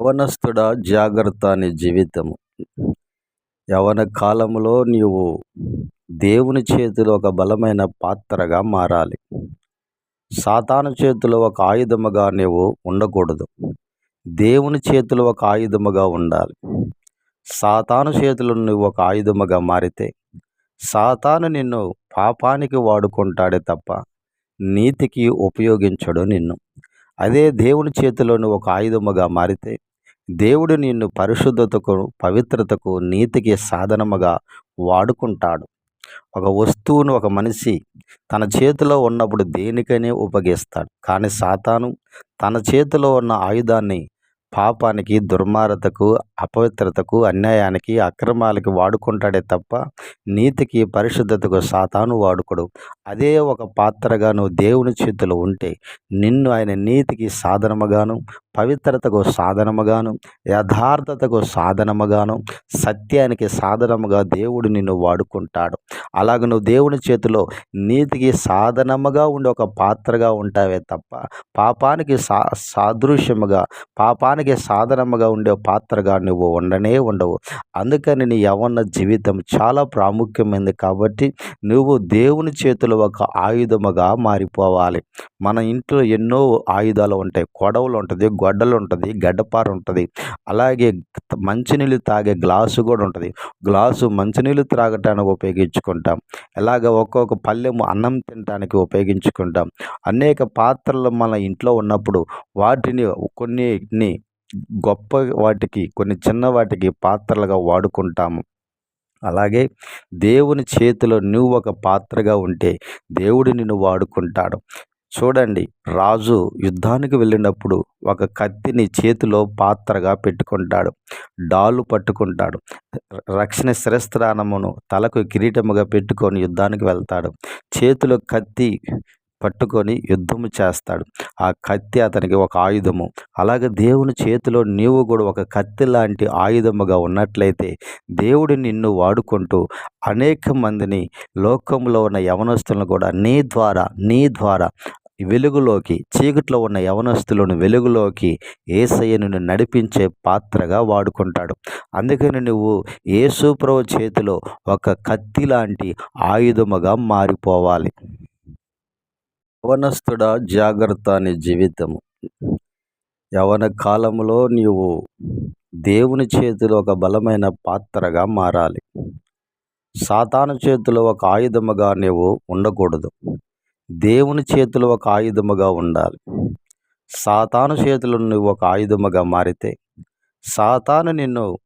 యవనస్తుడా జాగ్రత్త అనే జీవితము. యవన కాలంలో నీవు దేవుని చేతిలో ఒక బలమైన పాత్రగా మారాలి. సాతాను చేతిలో ఒక ఆయుధముగా నీవు ఉండకూడదు. దేవుని చేతిలో ఒక ఆయుధముగా ఉండాలి. సాతాను చేతిలో నువ్వు ఒక ఆయుధముగా మారితే సాతాను నిన్ను పాపానికి వాడుకుంటాడే తప్ప నీతికి ఉపయోగించడు నిన్ను. అదే దేవుని చేతిలో నువ్వు ఒక ఆయుధముగా మారితే దేవుడు నిన్ను పరిశుద్ధతకు పవిత్రతకు నీతికి సాధనముగా వాడుకుంటాడు. ఒక వస్తువును ఒక మనిషి తన చేతిలో ఉన్నప్పుడు దేనికైనా ఉపయోగిస్తాడు. కానీ సాతాను తన చేతిలో ఉన్న ఆయుధాన్ని పాపానికి దుర్మారతకు అపవిత్రతకు అన్యాయానికి అక్రమాలకి వాడుకుంటాడే తప్ప నీతికి పరిశుద్ధతకు సాతాను వాడుకోడు. అదే ఒక పాత్రగాను దేవుని చేతిలో ఉంటే నిన్ను ఆయన నీతికి సాధనముగాను పవిత్రతకు సాధనముగాను యథార్థతకు సాధనముగాను సత్యానికి సాధనముగా దేవుడు నిన్ను వాడుకుంటాడు. అలాగ నువ్వు దేవుని చేతిలో నీతికి సాధనముగా ఉండే ఒక పాత్రగా ఉంటావే తప్ప పాపానికి సా సాదృశ్యముగా పాపానికి సాధనముగా ఉండే పాత్రగా నువ్వు ఉండనే ఉండవు. అందుకని నీ యవన్న జీవితం చాలా ప్రాముఖ్యమైనది కాబట్టి నువ్వు దేవుని చేతిలో ఒక ఆయుధముగా మారిపోవాలి. మన ఇంట్లో ఎన్నో ఆయుధాలు ఉంటాయి కొడవలు ఉంటుంది గొడ్డలు ఉంటుంది గడ్డపార ఉంటుంది అలాగే మంచినీళ్ళు తాగే గ్లాసు కూడా ఉంటుంది గ్లాసు మంచినీళ్ళు త్రాగటానికి ఉపయోగించుకుంటాం. ఇలాగ ఒక్కొక్క పళ్ళెము అన్నం తినడానికి ఉపయోగించుకుంటాం. అనేక పాత్రలు మన ఇంట్లో ఉన్నప్పుడు వాటిని కొన్ని గొప్ప వాటికి కొన్ని చిన్న వాటికి పాత్రలుగా వాడుకుంటాము అలాగే దేవుని చేతిలో నువ్వు ఒక పాత్రగా ఉంటే దేవుడు నిన్ను వాడుకుంటాడు. చూడండి రాజు యుద్ధానికి వెళ్ళినప్పుడు ఒక కత్తిని చేతిలో పాత్రగా పెట్టుకుంటాడు. డాలు పట్టుకుంటాడు. రక్షణ శిరస్త్రానమును తలకు కిరీటముగా పెట్టుకొని యుద్ధానికి వెళ్తాడు. చేతిలో కత్తి పట్టుకొని యుద్ధము చేస్తాడు. ఆ కత్తి అతనికి ఒక ఆయుధము. అలాగే దేవుని చేతిలో నీవు కూడా ఒక కత్తి లాంటి ఆయుధముగా ఉన్నట్లయితే దేవుడు నిన్ను వాడుకుంటూ అనేక మందిని లోకంలో ఉన్న యవనస్తులను కూడా నీ ద్వారా నీ ద్వారా వెలుగులోకి చీకట్లో ఉన్న యవనస్తులను వెలుగులోకి ఏసయ్యను నడిపించే పాత్రగా వాడుకుంటాడు. అందుకని నువ్వు యేసుప్రభు చేతిలో ఒక కత్తి లాంటి ఆయుధముగా మారిపోవాలి. యవనస్తుడా జాగ్రత్త అనే జీవితము. యవన కాలంలో నీవు దేవుని చేతిలో ఒక బలమైన పాత్రగా మారాలి. సాతాను చేతిలో ఒక ఆయుధముగా నీవు ఉండకూడదు. దేవుని చేతిలో ఒక ఆయుధముగా ఉండాలి. సాతాను చేతిలో నువ్వు ఒక ఆయుధముగా మారితే సాతాను నిన్ను